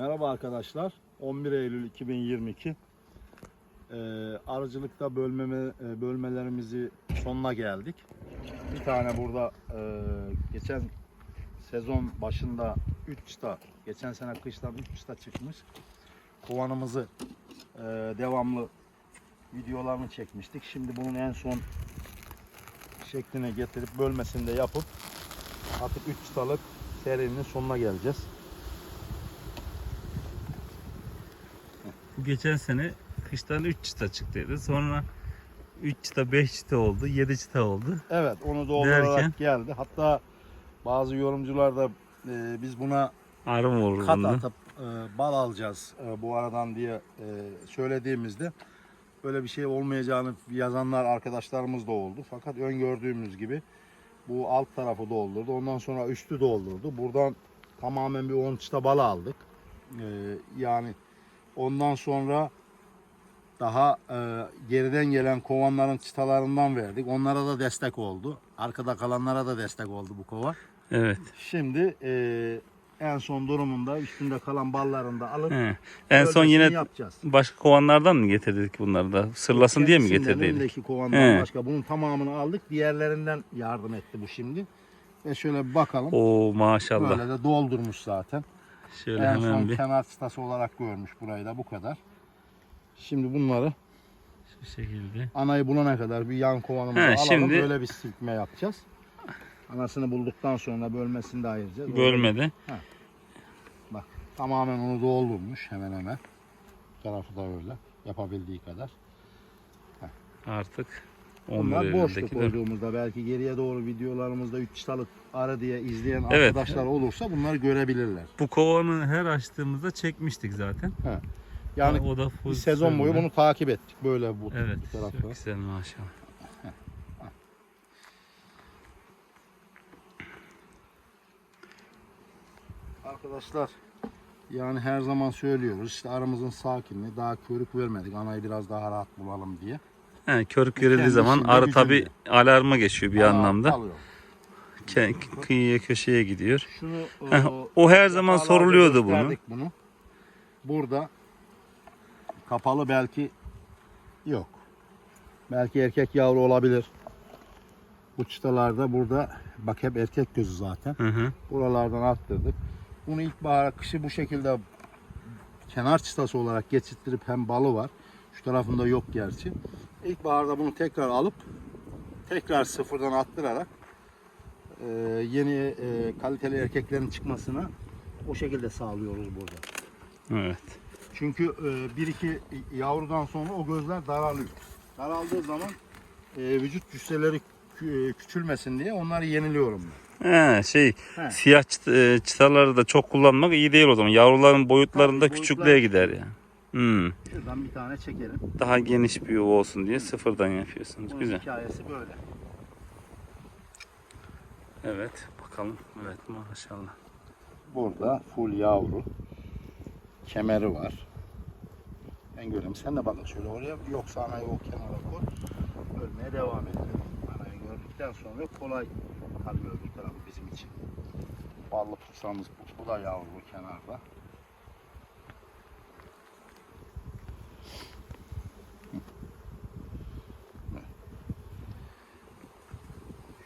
Merhaba arkadaşlar. 11 Eylül 2022. Ee, arıcılıkta bölmeme, e, bölmelerimizi sonuna geldik. Bir tane burada e, geçen sezon başında 3 çıta, geçen sene kıştan 3 çıta çıkmış. Kovanımızı e, devamlı videolarını çekmiştik. Şimdi bunun en son şekline getirip bölmesini de yapıp artık 3 çıtalık serinin sonuna geleceğiz. Bu geçen sene kıştan 3 çıta çıktıydı. Sonra 3 çıta 5 çıta oldu. 7 çıta oldu. Evet onu doldurarak Derken? geldi. Hatta bazı yorumcular da e, biz buna Arı mı olur kat bunda? atıp e, bal alacağız e, bu aradan diye e, söylediğimizde böyle bir şey olmayacağını yazanlar arkadaşlarımız da oldu. Fakat öngördüğümüz gibi bu alt tarafı doldurdu. Ondan sonra üstü doldurdu. Buradan tamamen bir 10 çıta bal aldık. E, yani ondan sonra daha e, geriden gelen kovanların çıtalarından verdik. Onlara da destek oldu. Arkada kalanlara da destek oldu bu kova. Evet. Şimdi e, en son durumunda üstünde kalan ballarını da alıp He. En son yine yapacağız. başka kovanlardan mı getirdik bunları da? Sırlasın diye mi getirdiydik? Elindeki kovandan He. başka bunun tamamını aldık. Diğerlerinden yardım etti bu şimdi. Ve şöyle bir bakalım. Oo maşallah. Böyle de doldurmuş zaten. Şöyle en hemen son bir kenar çıtası olarak görmüş burayı da bu kadar. Şimdi bunları şu şekilde. anayı bulana kadar bir yan kovanımıza alalım. şimdi- Böyle bir silkme yapacağız. Anasını bulduktan sonra bölmesini de ayıracağız. Bölmede. Bak tamamen onu doldurmuş hemen hemen. Bu tarafı da öyle. Yapabildiği kadar. Artık Bunlar 11 boşluk koyduğumuzda belki geriye doğru videolarımızda 3 çıtalık ara diye izleyen Evet. arkadaşlar olursa bunları görebilirler. Bu kovanı her açtığımızda çekmiştik zaten. Yani o da bir sezon boyu bunu takip ettik böyle bu, Evet. tarafta. Çok güzel maşallah. Arkadaşlar yani her zaman söylüyoruz işte aramızın sakinliği daha körük vermedik anayı biraz daha rahat bulalım diye. He, körük Kendi verildiği zaman arı gücünde. tabi alarma geçiyor bir Aa, anlamda. alıyor. Ke- Kıyıya köşeye gidiyor. Şunu Heh, o, o her zaman soruluyordu bunu. bunu. Burada kapalı belki yok. Belki erkek yavru olabilir. Bu çıtalarda burada bak hep erkek gözü zaten. Hı hı. Buralardan arttırdık. Bunu ilkbahar kışı bu şekilde kenar çıtası olarak geçittirip hem balı var. Şu tarafında yok gerçi. İlkbaharda bunu tekrar alıp tekrar sıfırdan attırarak e, yeni e, kaliteli erkeklerin çıkmasına o şekilde sağlıyoruz burada. Evet. Çünkü e, bir iki yavrudan sonra o gözler daralıyor. Daraldığı zaman e, vücut cüsseleri e, küçülmesin diye onları yeniliyorum ben. He, şey He. siyah çıt- e, çıtaları da çok kullanmak iyi değil o zaman. Yavruların boyutlarında Tabii, küçüklüğe boyutlar gider yani. Hmm. Şuradan bir tane çekelim. Daha geniş bir yuva olsun diye sıfırdan yapıyorsunuz. Bunun Güzel. hikayesi böyle. Evet. Bakalım. Evet maşallah. Burada full yavru. Kemeri var. Ben göreyim. Sen de bakın şöyle oraya. Yoksa anayı o kenara koy. Ölmeye devam edelim. Anayı gördükten sonra kolay kalıyor bir tarafı bizim için. Ballı pusamız bu. Bu da yavru kenarda.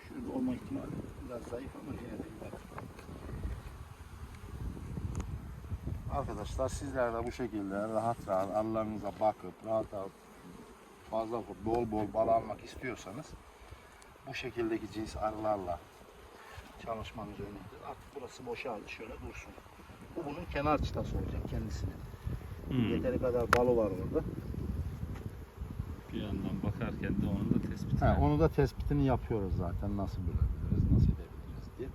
Şurada olma ihtimali biraz zayıf ama yine de. Arkadaşlar sizler de bu şekilde rahat rahat arılarınıza bakıp rahat rahat fazla bol bol bal almak istiyorsanız bu şekildeki cins arılarla çalışmanız önemlidir. Artık burası boşaldı şöyle dursun. Bu bunun kenar çıtası olacak kendisine. Hmm. Yeteri kadar balı var orada. Bir yandan bakarken de onun da tespit. Ha, onu da tespitini yapıyoruz zaten nasıl bölebiliriz, nasıl edebiliriz diye.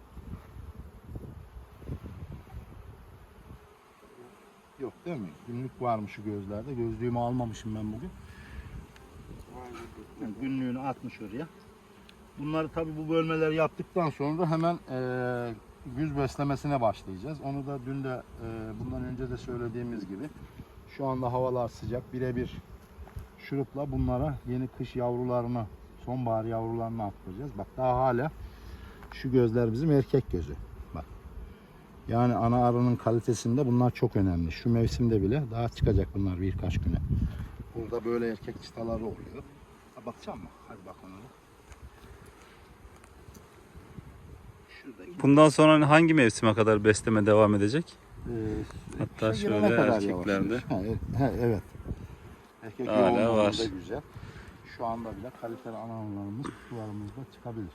Yok değil mi? Günlük varmış şu gözlerde. Gözlüğümü almamışım ben bugün. Günlüğünü atmış oraya. Bunları tabi bu bölmeleri yaptıktan sonra hemen eee güz beslemesine başlayacağız. Onu da dün de eee, bundan önce de söylediğimiz gibi şu anda havalar sıcak. Birebir şurupla bunlara yeni kış yavrularını, sonbahar yavrularını attıracağız. Bak daha hala şu gözler bizim erkek gözü. Yani ana arının kalitesinde bunlar çok önemli. Şu mevsimde bile daha çıkacak bunlar birkaç güne. Burada böyle erkek çıtaları oluyor. Ha, bakacağım mı? Hadi bak onlara. Şuradaki. Bundan sonra hangi mevsime kadar besleme devam edecek? Ee, Hatta şey şöyle kadar erkeklerde. Ha, ha, evet. Erkek Hala var. da güzel. Şu anda bile kaliteli analarımız kutularımızda çıkabilir.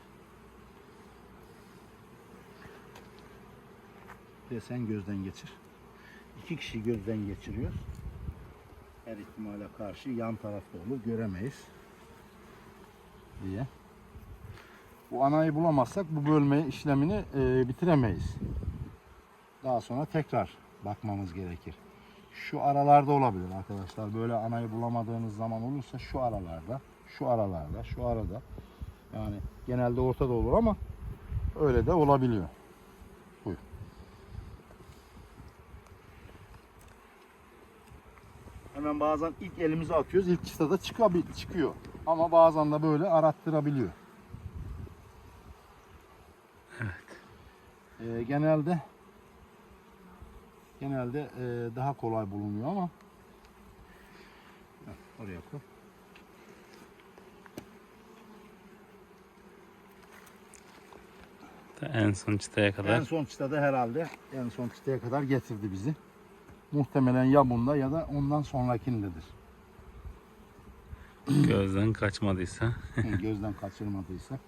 De sen gözden geçir. İki kişi gözden geçiriyor. Her ihtimale karşı yan tarafta olur göremeyiz diye. Bu anayı bulamazsak bu bölme işlemini e, bitiremeyiz. Daha sonra tekrar bakmamız gerekir. Şu aralarda olabilir arkadaşlar. Böyle anayı bulamadığınız zaman olursa şu aralarda, şu aralarda, şu arada. Yani genelde ortada olur ama öyle de olabiliyor. Hemen bazen ilk elimize atıyoruz. İlk çıtada çıkıyor. Ama bazen de böyle arattırabiliyor. Ee, genelde genelde e, daha kolay bulunuyor ama Heh, oraya koy. En son çıtaya En kadar. son çıtada herhalde en son çıtaya kadar getirdi bizi. Muhtemelen ya bunda ya da ondan sonrakindedir. Gözden kaçmadıysa. Gözden kaçırmadıysa.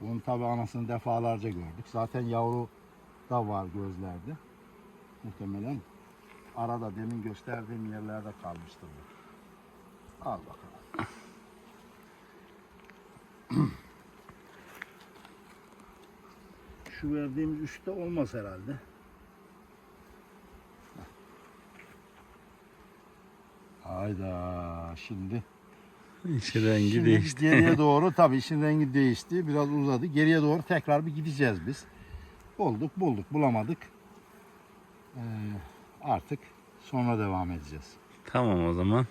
Bunun tabi anasını defalarca gördük. Zaten yavru da var gözlerde. Muhtemelen arada demin gösterdiğim yerlerde kalmıştır bu. Al bakalım. Şu verdiğimiz üçte olmaz herhalde. Hayda şimdi İşi rengi Şimdi değişti. Geriye doğru tabii işin rengi değişti. Biraz uzadı. Geriye doğru tekrar bir gideceğiz biz. Bulduk bulduk bulamadık. Ee, artık sonra devam edeceğiz. Tamam o zaman.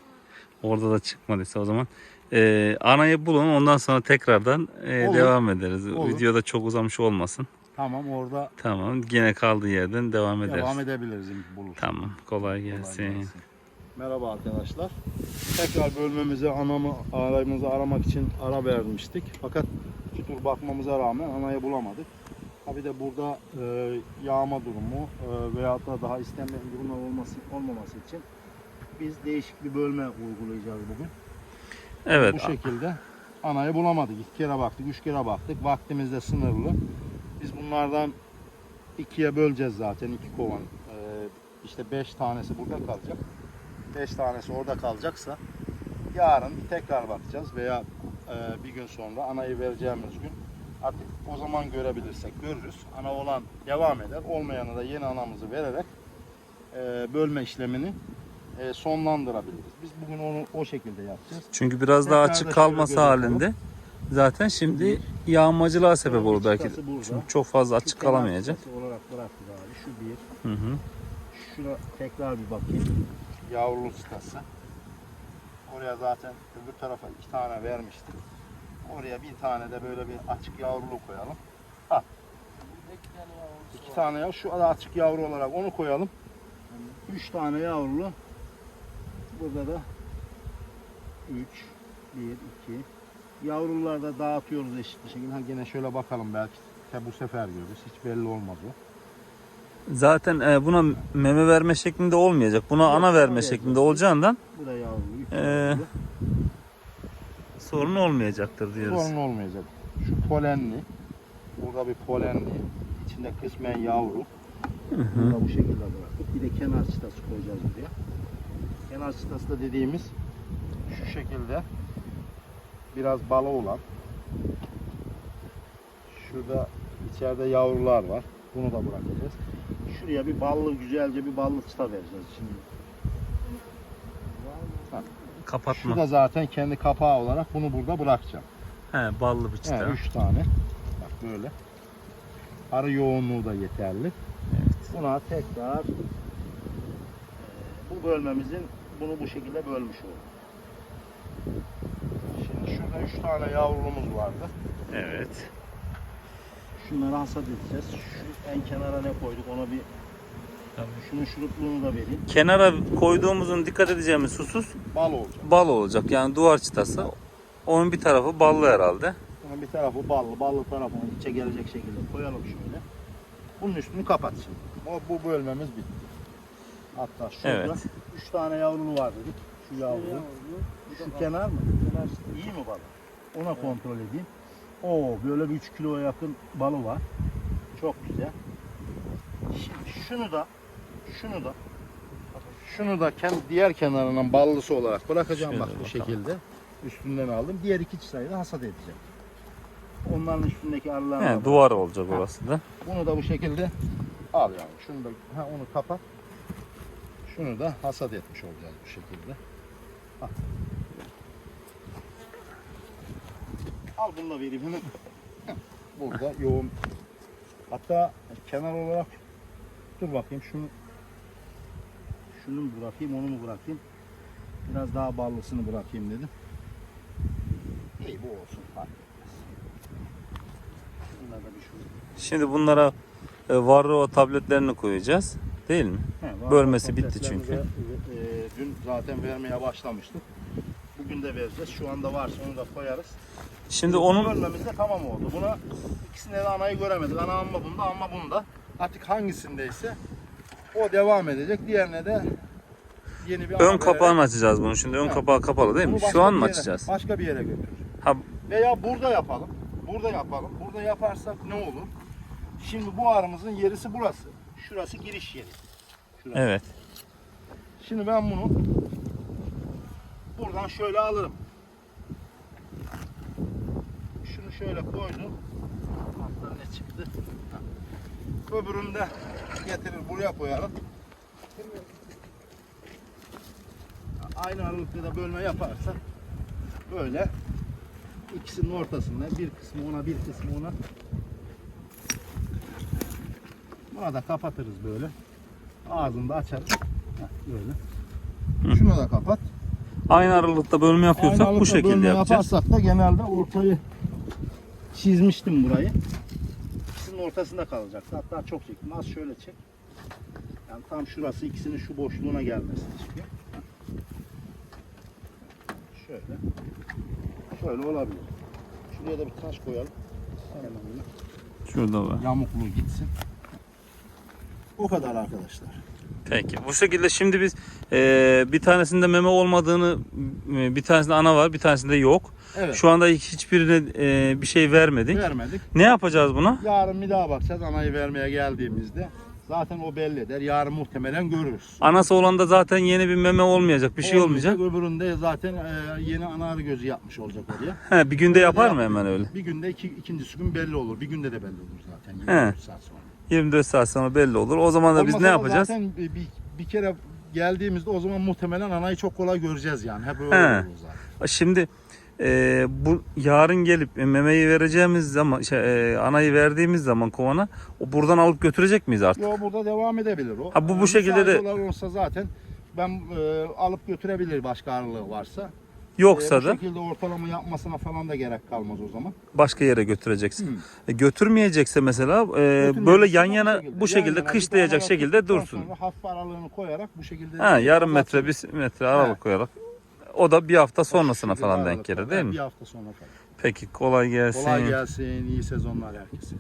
Orada da çıkmadıysa o zaman. Ee, anayı bulun ondan sonra tekrardan e, Olur. devam ederiz. Olur. Videoda çok uzamış olmasın. Tamam orada Tamam yine kaldığı yerden devam ederiz. devam edebiliriz buluşma. Tamam kolay Kolay gelsin. Merhaba arkadaşlar. Tekrar bölmemize anamı arayımızı aramak için ara vermiştik. Fakat iki tur bakmamıza rağmen anayı bulamadık. Tabi de burada e, yağma durumu e, veyahut da daha istenmeyen durumlar olması olmaması için biz değişik bir bölme uygulayacağız bugün. Evet Bu şekilde anayı bulamadık. İki kere baktık, üç kere baktık. Vaktimiz de sınırlı. Biz bunlardan ikiye böleceğiz zaten iki kovan. Ee, işte beş tanesi burada kalacak. Beş tanesi orada kalacaksa yarın tekrar bakacağız veya e, bir gün sonra anayı vereceğimiz gün artık o zaman görebilirsek görürüz. Ana olan devam eder. Olmayanı da yeni anamızı vererek e, bölme işlemini e, sonlandırabiliriz. Biz bugün onu o şekilde yapacağız. Çünkü biraz daha Tekrar açık kalması halinde zaten şimdi yağmacılığa sebep olur belki. Burada. Şimdi çok fazla açık kalamayacak. olarak bıraktık abi. Şu bir. Hı hı. Şuna tekrar bir bakayım. Yavrulu çıtası. Oraya zaten öbür tarafa iki tane vermiştik. Oraya bir tane de böyle bir açık yavrulu koyalım. Ha. İki tane yav, şu da açık yavru olarak onu koyalım. Üç tane yavrulu. Burada da üç, bir, iki. Yavruları da dağıtıyoruz eşit bir şekilde. Ha gene şöyle bakalım belki bu sefer görürüz. Hiç belli olmaz o. Zaten e, buna meme verme şeklinde olmayacak. Buna ana verme şeklinde olacağından yavrulu. sorun olmayacaktır diyoruz. Sorun olmayacak. Şu polenli. Burada bir polenli. içinde kısmen yavru. Bunu da bu şekilde bıraktık. Bir de kenar çıtası koyacağız buraya. Kenar çıtası da dediğimiz şu şekilde biraz balı olan. Şurada içeride yavrular var. Bunu da bırakacağız. Şuraya bir ballı güzelce bir ballı çıta vereceğiz şimdi. Kapatma. Şu da zaten kendi kapağı olarak bunu burada bırakacağım. He, ballı bir çıta. He, üç tane. Bak böyle. Arı yoğunluğu da yeterli. Buna tekrar e, bu bölmemizin bunu bu şekilde bölmüş olduk. Şimdi şurada üç tane yavrumuz vardı. Evet. Şunları hasat edeceğiz. Şu en kenara ne koyduk ona bir şunun şurupluğunu da vereyim. Kenara koyduğumuzun dikkat edeceğimiz susuz Bal olacak. bal olacak. Yani duvar çıtası. Onun bir tarafı ballı herhalde. Bunun bir tarafı ballı, ballı tarafını içe gelecek şekilde koyalım şöyle. Bunun üstünü kapat şimdi. O, bu bölmemiz bitti. Hatta şurada Evet. üç tane yavrulu var dedik. Şu yavru. Şu kenar mı? Kenar iyi mi balı? Ona kontrol edeyim. Oo böyle bir 3 kiloya yakın balı var. Çok güzel. Şimdi şunu da şunu da şunu da kendi diğer kenarından ballısı olarak bırakacağım Şöyle bak bu şekilde. Üstünden aldım. Diğer iki çiçeği de hasat edeceğim. Onların üstündeki arılarını aldım. duvar olacak orası da. Bunu da bu şekilde al yani. Şunu da ha, onu kapat. Şunu da hasat etmiş olacağız bu şekilde. Al. Al bunu da vereyim hemen. Burada yoğun. Hatta kenar olarak dur bakayım şunu şunu mu bırakayım onu mu bırakayım? Biraz daha ballısını bırakayım dedim. İyi bu olsun fark etmez. Bunlar da bir şu Şimdi bunlara e, Varro tabletlerini koyacağız. Değil mi? He, Bölmesi bitti çünkü. e, dün zaten vermeye başlamıştık. Bugün de vereceğiz. Şu anda varsa onu da koyarız. Şimdi onun Bölmemiz de tamam oldu. Buna ikisinde de anayı göremedik. Ana amma bunda amma bunda. Artık hangisindeyse o devam edecek. Diğerine de yeni bir ön vererek kapağını açacağız bunu. Şimdi ön Ha. kapağı kapalı değil mi? bunu Şu an mı açacağız? Başka bir yere götürürüz. Ha, Veya burada yapalım. Burada yapalım. Burada yaparsak ne olur? Şimdi bu arımızın yerisi burası. Şurası giriş yeri. Şurası. evet. Şimdi ben bunu buradan şöyle alırım. Şunu şöyle koydum. Hatta ne çıktı? Öbürünü de getirir buraya koyarım. Aynı aralıkta da bölme yaparsak böyle ikisinin ortasında bir kısmı ona bir kısmı ona Buna da kapatırız böyle. Ağzını da açarız. Heh, böyle. Şunu da kapat. Aynı aralıkta bölme yapıyorsak Aynı bu şekilde yapacağız. Yaparsak da genelde ortayı çizmiştim burayı. İkisinin ortasında kalacaktı. Hatta çok çektim. Az şöyle çek. Yani tam şurası ikisinin şu boşluğuna istiyor. Şöyle. Şöyle olabilir. Şuraya da bir taş koyalım. Şurada var. Yamukluğu gitsin. O kadar arkadaşlar. Peki. Bu şekilde şimdi biz e, bir tanesinde meme olmadığını e, bir tanesinde ana var bir tanesinde yok. Evet. Şu anda hiçbirine e, bir şey vermedik. Vermedik. Ne yapacağız buna? Yarın bir daha bakacağız anayı vermeye geldiğimizde. Zaten o belli eder. Yarın muhtemelen görürüz. Anası olan da zaten yeni bir meme olmayacak. Bir şey olmayacak. Öbüründe zaten e, yeni ana arı gözü yapmış olacak oraya. He, bir günde yapar mı hemen öyle? Bir günde iki, ikincisi gün belli olur. Bir günde de belli olur zaten. He. 24 saat sonra. 24 saat sonra belli olur. O zaman da biz ne yapacağız? Zaten bir, bir, kere geldiğimizde o zaman muhtemelen anayı çok kolay göreceğiz yani. Hep öyle He. olur zaten. Şimdi e, bu yarın gelip e, memeyi vereceğimiz zaman şey, e, anayı verdiğimiz zaman kovana o buradan alıp götürecek miyiz artık? Yo burada devam edebilir o. Ha, bu- bu Yani şekilde de- olsa zaten ben e, alıp götürebilir başka arılığı varsa. Yoksa E, bu da şekilde ortalama yapmasına falan da gerek kalmaz o zaman. başka yere götüreceksin. Hı. E, götürmeyecekse mesela e, böyle yan yana bu şekilde yana bir kışlayacak tane şekilde yaptıktan dursun. Sonra hafif aralığını koyarak bu şekilde. Ha yarım metre bir metre aralık koyarak. O da bir hafta sonrasına falan denk gelir değil Bir mi? hafta sonra falan. Peki kolay gelsin. Kolay gelsin. iyi sezonlar herkese.